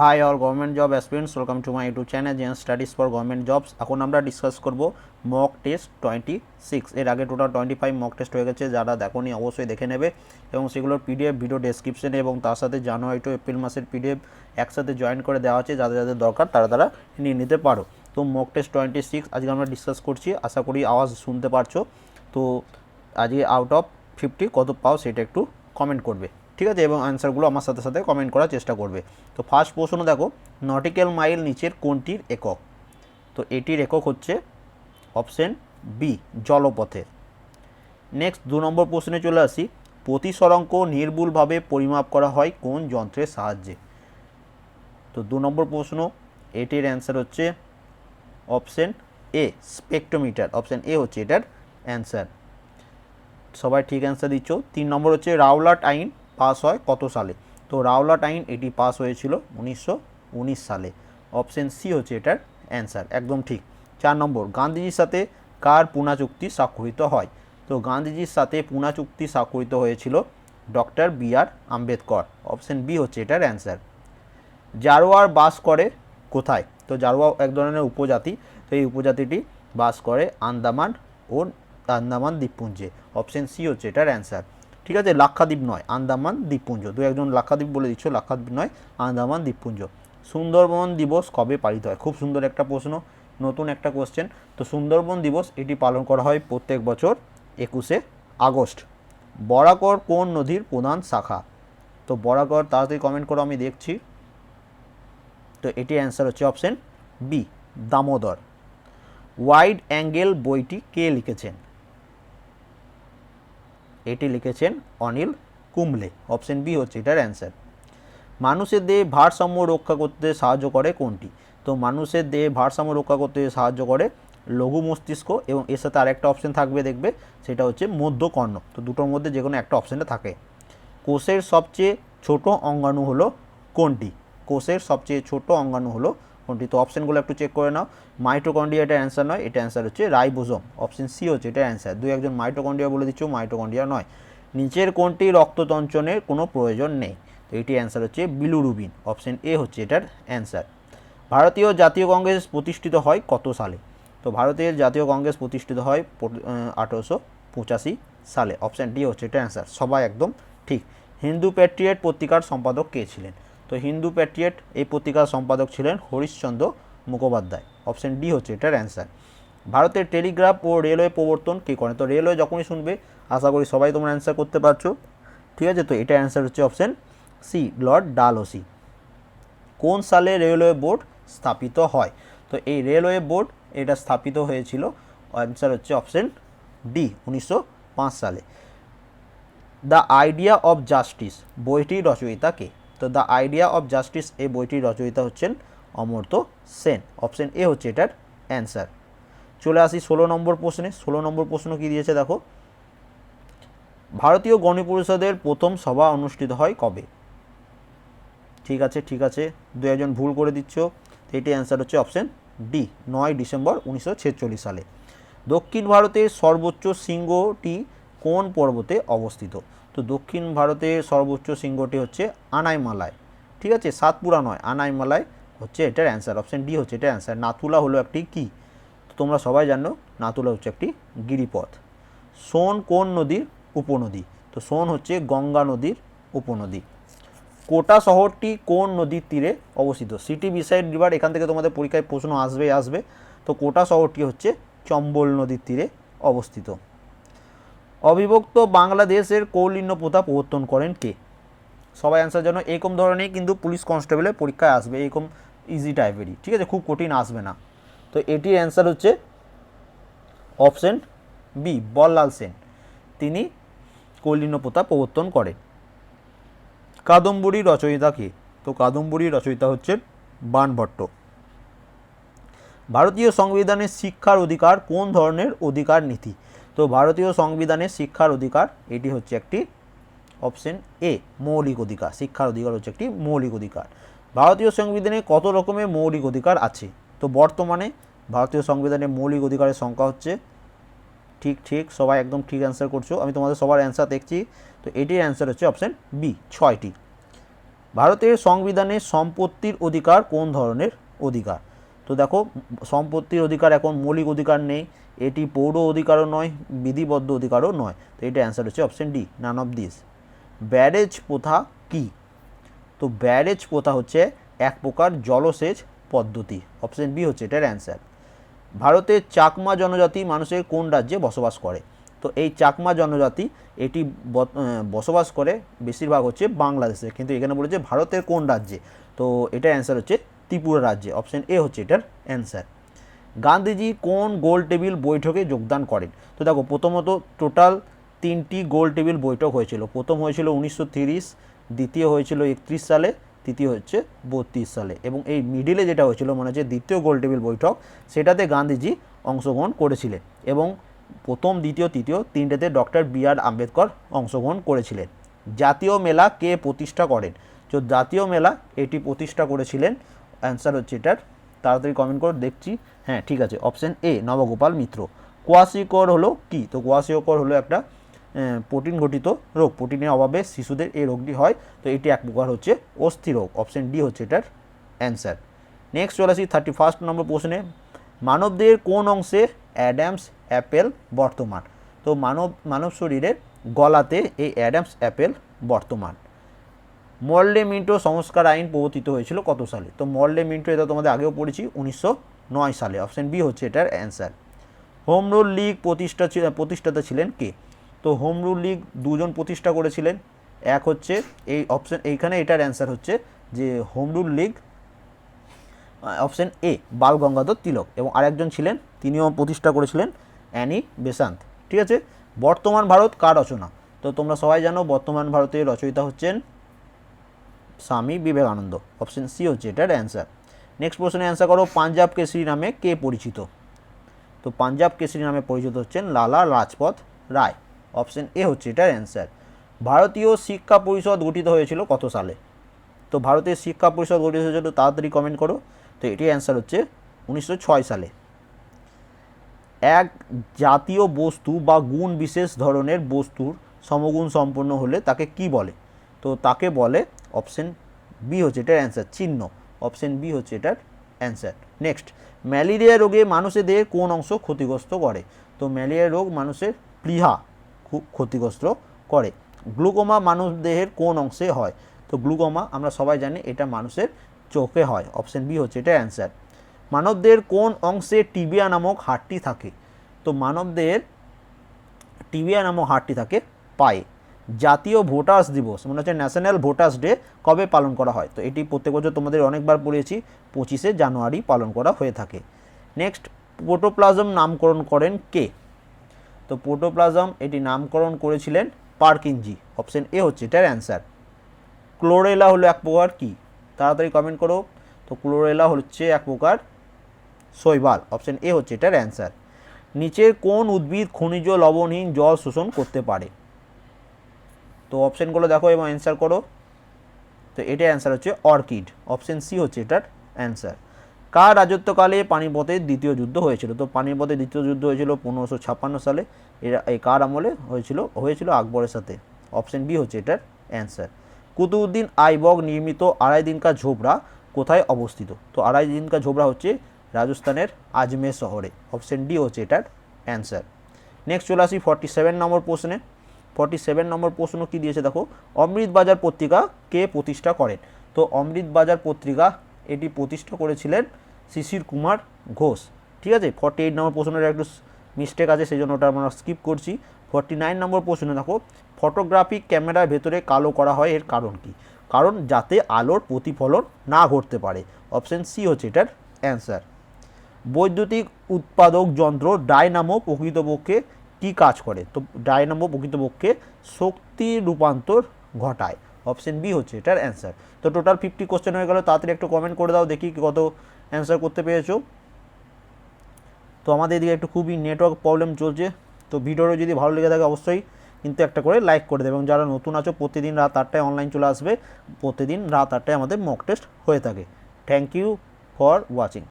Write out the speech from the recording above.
Hi all government job aspirants welcome to my YouTube channel Zen Studies for government jobs এখন আমরা discuss করব mock test twenty six এর আগে total twenty five mock test হয়ে গেছে, যারা দেখোনি অবশ্যই দেখে নেবে। এবং সেগুলোর পিডিএফ ভিডিও ডেসক্রিপশনে এবং তার সাথে জানুয়ারি টু এপ্রিল মাসের পিডিএফ একসাথে জয়েন করে দেওয়া আছে, যাদের যাদের দরকার তারা তারা নিয়ে নিতে পারো। তো মক টেস্ট টোয়েন্টি সিক্স আজকে আমরা ডিসকাস করছি, আশা করি আওয়াজ শুনতে পারছ। তো আজকে আউট অফ ফিফটি কত পাও সেটা একটু কমেন্ট করবে। ঠিক আছে? এবং অ্যান্সারগুলো আমার সাথে সাথে কমেন্ট করার চেষ্টা করবে। তো ফার্স্ট প্রশ্ন দেখো নটিক্যাল মাইল নিচের কোনটির একক? তো এটির একক হচ্ছে অপশন বি জলপথের নেক্সট দু নম্বর প্রশ্নে চলে আসি, প্রতিসরঙ্ক নির্ভুলভাবে পরিমাপ করা হয় কোন যন্ত্রের সাহায্যে? তো দু নম্বর প্রশ্ন, এটির অ্যান্সার হচ্ছে option A spectrometer option A হচ্ছে এটার অ্যান্সার সবাই ঠিক অ্যান্সার দিচ্ছ। তিন নম্বর হচ্ছে রাওলাট আইন পাস হয় কত সালে? তো রাওলাট আইন এটি পাস হয়েছিল উনিশশো উনিশ সালে। অপশন সি হচ্ছে এটার অ্যান্সার, একদম ঠিক। চার নম্বর, গান্ধীজির সাথে কার পুনা চুক্তি স্বাক্ষরিত হয়? তো গান্ধীজির সাথে পুনা চুক্তি স্বাক্ষরিত হয়েছিল doctor B R Ambedkar. Option B হচ্ছে এটার অ্যান্সার। জারোয়ার বাস করে কোথায়? তো জারোয়া এক ধরনের উপজাতি, তো এই উপজাতিটি বাস করে আন্দামান ও আন্দামান দ্বীপপুঞ্জে। অপশন সি হচ্ছে এটার অ্যান্সার। ঠিক আছে? লাক্ষাদ্বীপ নয়, আন্দামান দ্বীপপুঞ্জ। দু একজন লাক্ষাদ্বীপ বলে দিচ্ছ, লাক্ষাদ্বীপ নয়, আন্দামান দ্বীপপুঞ্জ। সুন্দরবন দিবস কবে পালিত হয়? খুব সুন্দর একটা প্রশ্ন, নতুন একটা কোশ্চেন তো সুন্দরবন দিবস এটি পালন করা হয় প্রত্যেক বছর একুশে আগস্ট। বরাকর কোন নদীর প্রধান শাখা? তো বরাকর, তাড়াতাড়ি কমেন্ট করো, আমি দেখছি। তো এটি অ্যান্সার হচ্ছে option B Damodar. Wide angle বইটি কে লিখেছেন? এটি লিখেছেন অনিল কুম্বলে। অপশন বি হচ্ছে এটার অ্যান্সার। মানুষের দেহে ভারসাম্য রক্ষা করতে সাহায্য করে কোনটি? তো মানুষের দেহে ভারসাম্য রক্ষা করতে সাহায্য করে লঘু মস্তিষ্ক এবং এর সাথে আরেকটা অপশন থাকবে দেখবে, সেটা হচ্ছে মধ্যকর্ণ। তো দুটোর মধ্যে যে কোনো একটা অপশানে থাকে। কোষের সবচেয়ে ছোট অঙ্গাণু হলো কোনটি? কোষের সবচেয়ে ছোট অঙ্গাণু হলো কোনটি? তো অপশানগুলো একটু চেক করে নাও। মাইটোকন্ডিয়া এটা অ্যান্সার নয়, এটা অ্যান্সার হচ্ছে রাইবোজোম। অপশন সি হচ্ছে এটা অ্যান্সার দুই একজন মাইটোকন্ডিয়া বলে দিচ্ছ মাইটোকন্ডিয়া নয়। নিচের কোনটি রক্ততঞ্চনের কোনো প্রয়োজন নেই? তো এটি অ্যান্সার হচ্ছে বিলুরুবিন অপশন এ হচ্ছে এটার অ্যান্সার ভারতীয় জাতীয় কংগ্রেস প্রতিষ্ঠিত হয় কত সালে? তো ভারতের জাতীয় কংগ্রেস প্রতিষ্ঠিত হয় আঠেরোশো পঁচাশি সালে। অপশান ডি হচ্ছে এটা অ্যান্সার সবাই একদম ঠিক। হিন্দু প্যাট্রিয়েট পত্রিকার সম্পাদক কে ছিলেন? তো হিন্দু প্যাট্রিয়েট এই পত্রিকার সম্পাদক ছিলেন হরিশচন্দ্র মুখোপাধ্যায়। অপশন ডি হচ্ছে এটার অ্যান্সার। ভারতের টেলিগ্রাফ ও রেলওয়ে প্রবর্তন কে করেন তো রেলওয়ে যখনই শুনবে, আশা করি সবাই তোমরা অ্যান্সার করতে পারছ। ঠিক আছে, তো এটা অ্যান্সার হচ্ছে অপশন সি, লর্ড ডালওসি কোন সালে রেলওয়ে বোর্ড স্থাপিত হয়? তো এই রেলওয়ে বোর্ড এটা স্থাপিত হয়েছিল, অ্যান্সার হচ্ছে অপশন ডি, উনিশশো পাঁচ সালে। দ্য আইডিয়া অফ জাস্টিস, বইটির রচয়িতা কে? তো দ্য আইডিয়া অফ জাস্টিস এই বইটির রচয়িতা হচ্ছেন অমর্ত্য সেন। অপশন এ হচ্ছে এটার অ্যান্সার। চলে আসি ষোলো নম্বর প্রশ্নে। ষোলো নম্বর প্রশ্ন কী দিয়েছে দেখো? ভারতীয় গণপরিষদের প্রথম সভা অনুষ্ঠিত হয় কবে? ঠিক আছে ঠিক আছে। দু একজন ভুল করে দিচ্ছ। এটি অ্যান্সার হচ্ছে অপশন ডি, নয় ডিসেম্বর উনিশশো ছেচল্লিশ সালে। দক্ষিণ ভারতের সর্বোচ্চ শৃঙ্গটি কোন পর্বতে অবস্থিত? তো দক্ষিণ ভারতের সর্বোচ্চ শৃঙ্গটি হচ্ছে আনাইমালায় ঠিক আছে? সাতপুরা নয়। আনাইমালায় হচ্ছে এটার অ্যান্সার অপশন ডি হচ্ছে এটার অ্যান্সার নাথুলা হলো একটি কি? তো তোমরা সবাই জানো, নাথুলা হচ্ছে একটি গিরিপথ। সোন কোন নদীর উপনদী? তো সোন হচ্ছে গঙ্গা নদীর উপনদী। কোটা শহরটি কোন নদীর তীরে অবস্থিত? সিটি বিসাইড রিভার, এখান থেকে তোমাদের পরীক্ষায় প্রশ্ন আসবে আসবে। তো কোটা শহরটি হচ্ছে চম্বল নদীর তীরে অবস্থিত। অবিভক্ত বাংলাদেশের কৌলিন্য প্রথা প্রবর্তন করেন কে? সবাই অ্যান্সার জন্য এরকম ধরনের কিন্তু পুলিশ কনস্টেবলের পরীক্ষায় আসবে, এরকম ইজি টাইপেরই ঠিক আছে, খুব কঠিন আসবে না। তো এটির অ্যান্সার হচ্ছে অপশন বি বল্লাল সেন। তিনি কৌলিন্য প্রথা প্রবর্তন করেন। কাদম্বরী রচয়িতা কে? তো কাদম্বরী রচয়িতা হচ্ছেন বাণভট্ট ভারতীয় সংবিধানের শিক্ষার অধিকার কোন ধরনের অধিকার নীতি? তো ভারতীয় সংবিধানের শিক্ষার অধিকার, এটি হচ্ছে একটি অপশন এ মৌলিক অধিকার। শিক্ষার অধিকার হচ্ছে একটি মৌলিক অধিকার। ভারতীয় সংবিধানে কত রকমের মৌলিক অধিকার আছে? তো বর্তমানে ভারতীয় সংবিধানের মৌলিক অধিকারের সংখ্যা হচ্ছে ঠিক ঠিক, সবাই একদম ঠিক অ্যান্সার করছ। আমি তোমাদের সবার অ্যান্সার দেখছি। তো এটির অ্যান্সার হচ্ছে অপশন বি ছয়টি। ভারতের সংবিধানে সম্পত্তির অধিকার কোন ধরনের অধিকার? তো দেখো, সম্পত্তির অধিকার এখন মৌলিক অধিকার নেই, এটি পৌর অধিকারও নয়, বিধিবদ্ধ অধিকারও নয়। তো এটা অ্যান্সার হচ্ছে option D none of this barrage প্রথা কী? তো ব্যারেজ প্রথা হচ্ছে এক প্রকার জলসেচ পদ্ধতি। অপশন বি হচ্ছে এটার অ্যান্সার ভারতের চাকমা জনজাতি মানুষের কোন রাজ্যে বসবাস করে? তো এই চাকমা জনজাতি এটি বসবাস করে বেশিরভাগ হচ্ছে বাংলাদেশে। কিন্তু এখানে বলেছে ভারতের কোন রাজ্যে? তো এটার অ্যান্সার হচ্ছে ত্রিপুরা রাজ্যে। অপশন এ হচ্ছে এটার অ্যান্সার গান্ধীজি কোন গোল টেবিল বৈঠকে যোগদান করেন? তো দেখো, প্রথমত টোটাল তিনটি গোল টেবিল বৈঠক হয়েছিল। প্রথম হয়েছিল উনিশশো দ্বিতীয় হয়েছিল একত্রিশ সালে, তৃতীয় হচ্ছে বত্রিশ সালে। এবং এই মিডিলে যেটা হয়েছিল মানে হচ্ছে দ্বিতীয় গোল টেবিল বৈঠক, সেটাতে গান্ধীজি অংশগ্রহণ করেছিলেন এবং প্রথম, দ্বিতীয়, তৃতীয় তিনটেতে ডক্টর বি আর আম্বেদকর অংশগ্রহণ করেছিলেন। জাতীয় মেলা কে প্রতিষ্ঠা করেন? তো জাতীয় মেলা এটি প্রতিষ্ঠা করেছিলেন অ্যান্সার হচ্ছে এটার। তাড়াতাড়ি কমেন্ট করে, দেখছি। হ্যাঁ ঠিক আছে। অপশান এ নবগোপাল মিত্র। কোয়াশিকর হলো কি? তো কোয়াশিকর হলো একটা প্রোটিন ঘটিত রোগ। প্রোটিনের অভাবে শিশুদের এই রোগটি হয়। তো এটি এক প্রকার হচ্ছে অস্থি রোগ। অপশন ডি হচ্ছে এটার অ্যান্সার নেক্সট চলে আসি থার্টি ফার্স্ট নম্বর প্রশ্নে। মানবদের কোন অংশে অ্যাডামস অ্যাপেল বর্তমান? তো মানব মানব শরীরের গলাতে এই অ্যাডামস অ্যাপেল বর্তমান। মর্লে মিন্টো সংস্কার আইন প্রবর্তিত হয়েছিল কত সালে? তো মর্লে মিন্টো এটা তোমাদের আগেও পড়েছি, উনিশশো নয় সালে। অপশন বি হচ্ছে এটার অ্যান্সার হোম রুল লীগ প্রতিষ্ঠা প্রতিষ্ঠাতা ছিলেন কে? তো হোম রুল লীগ দুজন প্রতিষ্ঠা করেছিলেন। এক হচ্ছে এই অপশন এইখানে এটার অ্যান্সার হচ্ছে যে home rule league option A Bal Gangadhar Tilak এবং আরেকজন ছিলেন, তিনিও প্রতিষ্ঠা করেছিলেন, অ্যানি বেসান্ত। ঠিক আছে? বর্তমান ভারত কার রচনা? তো তোমরা সবাই জানো, বর্তমান ভারতের রচয়িতা হচ্ছেন স্বামী বিবেকানন্দ। অপশন সি হচ্ছে এটার অ্যান্সার নেক্সট প্রশ্নের অ্যান্সার করো, পাঞ্জাব কেসরি নামে কে পরিচিত? তো পাঞ্জাব কেসরি নামে পরিচিত হচ্ছেন লালা লাজপত রায়। অপশন এ হচ্ছে এটার অ্যান্সার ভারতীয় শিক্ষা পরিষদ গঠিত হয়েছিল কত সালে? তো ভারতের শিক্ষা পরিষদ গঠিত হয়েছিল, তাড়াতাড়ি কমেন্ট করো। তো এটি অ্যান্সার হচ্ছে উনিশশো ছয় সালে। এক জাতীয় বস্তু বা গুণ বিশেষ ধরনের বস্তুর সমগুণ সম্পন্ন হলে তাকে কি বলে? তো তাকে বলে অপশন বি হচ্ছে এটার অ্যান্সার চিহ্ন। অপশন বি হচ্ছে এটার অ্যান্সার নেক্সট ম্যালেরিয়া রোগে মানুষের দেহের কোন অংশ ক্ষতিগ্রস্ত করে? তো ম্যালেরিয়া রোগ মানুষের প্লীহা খুব ক্ষতিগ্রস্ত করে। গ্লুকোমা মানুষ দেহের কোন অংশে হয়? তো গ্লুকোমা আমরা সবাই জানি এটা মানুষের চোখে হয়। অপশন বি হচ্ছে এটা অ্যান্সার মানবদের কোন অংশে টিবিয়া নামক হাড়টি থাকে? তো মানবদের টিবিয়া নামক হাড়টি থাকে পায়ে। জাতীয় ভোটার্স দিবস মানে হচ্ছে ন্যাশনাল ভোটার্স ডে কবে পালন করা হয়? তো এটি প্রত্যেক বছর তোমাদের অনেকবার পড়িয়েছি, পঁচিশে জানুয়ারি পালন করা হয়ে থাকে। নেক্সট প্রোটোপ্লাজম নামকরণ করেন কে? তো প্রোটোপ্লাজম এটি নামকরণ করেছিলেন পার্কিনজি। অপশন এ হচ্ছে এটার অ্যান্সার ক্লোরেলা হলো এক প্রকার কি? তাড়াতাড়ি কমেন্ট করো। তো ক্লোরেলা হচ্ছে এক প্রকার শৈবাল। অপশন এ হচ্ছে এটার অ্যান্সার নিচের কোন উদ্ভিদ খনিজ লবণহীন জল শোষণ করতে পারে? তো অপশনগুলো দেখো এবং অ্যান্সার করো। তো এটার অ্যান্সার হচ্ছে অর্কিড। অপশন সি হচ্ছে এটার অ্যান্সার কার রাজত্বকালে পানিপথের দ্বিতীয় যুদ্ধ হয়েছিল? তো পানিপথের দ্বিতীয় যুদ্ধ হয়েছিল পনেরোশো ছাপ্পান্ন সালে। এরা, এই কার আমলে হয়েছিল হয়েছিল আকবরের সাথে। অপশন বি হচ্ছে এটার অ্যান্সার কুতুবুদ্দিন আইবক নির্মিত আড়াই দিনকা ঝোপড়া কোথায় অবস্থিত? তো আড়াই দিনকা ঝোপড়া হচ্ছে রাজস্থানের আজমের শহরে। অপশন ডি হচ্ছে এটার অ্যান্সার নেক্সট চলে আসি ফর্টি সেভেন নম্বর প্রশ্নে। ফর্টি সেভেন নম্বর প্রশ্ন কী দিয়েছে দেখো? অমৃত বাজার পত্রিকা কে প্রতিষ্ঠা করেন? তো অমৃত বাজার পত্রিকা এটি প্রতিষ্ঠা করেছিলেন শিশির কুমার ঘোষ। ঠিক আছে? ফর্টি এইট নম্বর প্রশ্নের একটু মিস্টেক আছে, সেই জন্য ওটা আমরা স্কিপ করছি। ফর্টি নাইন নম্বর প্রশ্নে দেখো ফটোগ্রাফিক ক্যামেরার ভেতরে কালো করা হয়, এর কারণ কি? কারণ যাতে আলোর প্রতিফলন না ঘটতে পারে। অপশন সি হচ্ছে এটার অ্যান্সার বৈদ্যুতিক উৎপাদক যন্ত্র ডায়নামো প্রকৃতপক্ষে কি কাজ করে? তো ডায়নামো প্রকৃতপক্ষে শক্তি রূপান্তর ঘটায়। অপশন বি হচ্ছে এটার অ্যান্সার। তো টোটাল ফিফটি কোশ্চেন হয়ে গেল, তাড়াতাড়ি একটু কমেন্ট করে দাও, দেখি কত অ্যান্সার করতে পেরেছ। তো আমাদের এদিকে একটু খুবই নেটওয়ার্ক প্রবলেম চলছে। তো ভিডিওটা যদি ভালো লেগে থাকে অবশ্যই কিন্তু একটা করে লাইক করে দেবে। এবং যারা নতুন আছো, প্রতিদিন রাত আটটায় অনলাইন চলে আসবে। প্রতিদিন রাত আটটায় আমাদের মক টেস্ট হয়ে থাকে। Thank you for watching